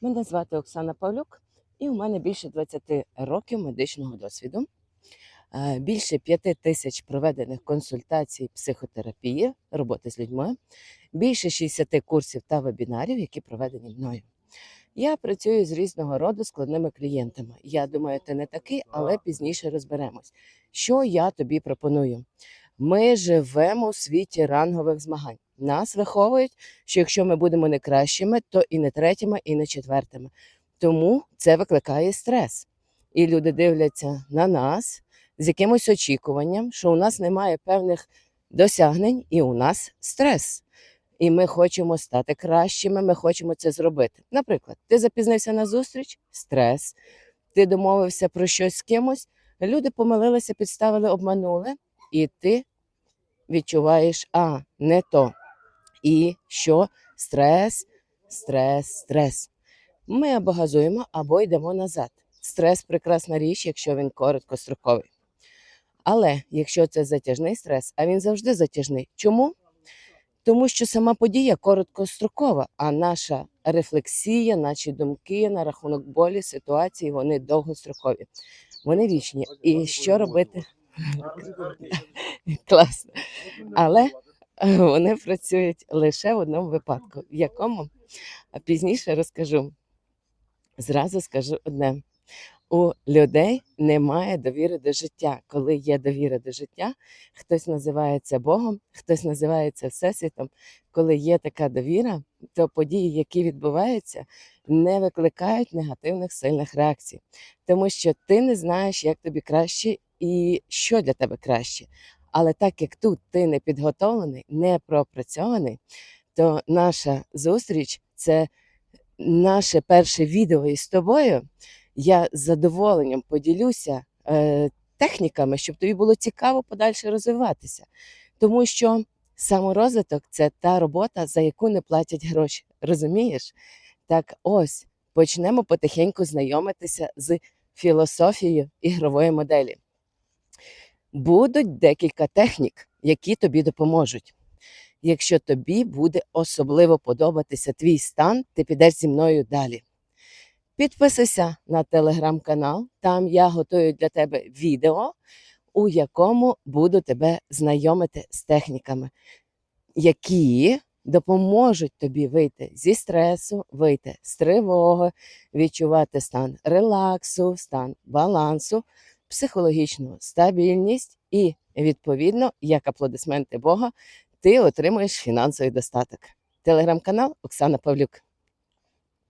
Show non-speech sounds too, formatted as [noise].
Мене звати Оксана Павлюк, і у мене більше 20 років медичного досвіду. Е, Більше 5 тисяч проведених консультацій психотерапії, роботи з людьми, більше 60 курсів та вебінарів, які проведені мною. Я працюю з різного роду складними клієнтами. Я думаю, ти не такий, але пізніше розберемось. Що я тобі пропоную? Ми живемо у світі рангових змагань. Нас виховують, що якщо ми будемо не кращими, то і не третіми, і не четвертими. Тому це викликає стрес. І люди дивляться на нас з якимось очікуванням, що у нас немає певних досягнень, і у нас стрес. І ми хочемо стати кращими, ми хочемо це зробити. Наприклад, ти запізнився на зустріч стрес. Ти домовився про щось з кимось, люди помилилися, підставили, обманули, і ти відчуваєш, а не то. І що? Стрес, стрес, стрес. Ми або газуємо, або йдемо назад. Стрес прекрасна річ, якщо він короткостроковий. Але якщо це затяжний стрес, а він завжди затяжний. Чому? Тому що сама подія короткострокова, а наша рефлексія, наші думки на рахунок болі, ситуації, вони довгострокові. Вони вічні. І що робити? [laughs] Класно. Але [laughs] вони працюють лише в одному випадку, в якому пізніше розкажу. Зразу скажу одне: у людей немає довіри до життя. Коли є довіра до життя, хтось називається Богом, хтось називається Всесвітом. Коли є така довіра, то події, які відбуваються, не викликають негативних сильних реакцій, тому що ти не знаєш, як тобі краще і що для тебе краще. Але так як тут ти не підготовлений, не пропрацьований, то наша зустріч це наше перше відео із тобою. Я з задоволенням поділюся е, техніками, щоб тобі було цікаво подальше розвиватися. Тому що саморозвиток це та робота, за яку не платять гроші. Розумієш? Так ось почнемо потихеньку знайомитися з філософією ігрової моделі. Будуть декілька технік, які тобі допоможуть. Якщо тобі буде особливо подобатися твій стан, ти підеш зі мною далі. Підписуйся на телеграм-канал, там я готую для тебе відео, у якому буду тебе знайомити з техніками, які допоможуть тобі вийти зі стресу, вийти з тривоги, відчувати стан релаксу, стан балансу, психологічну стабільність і, відповідно, як аплодисменти Бога, ти отримуєш фінансовий достаток. Телеграм-канал Оксана Павлюк.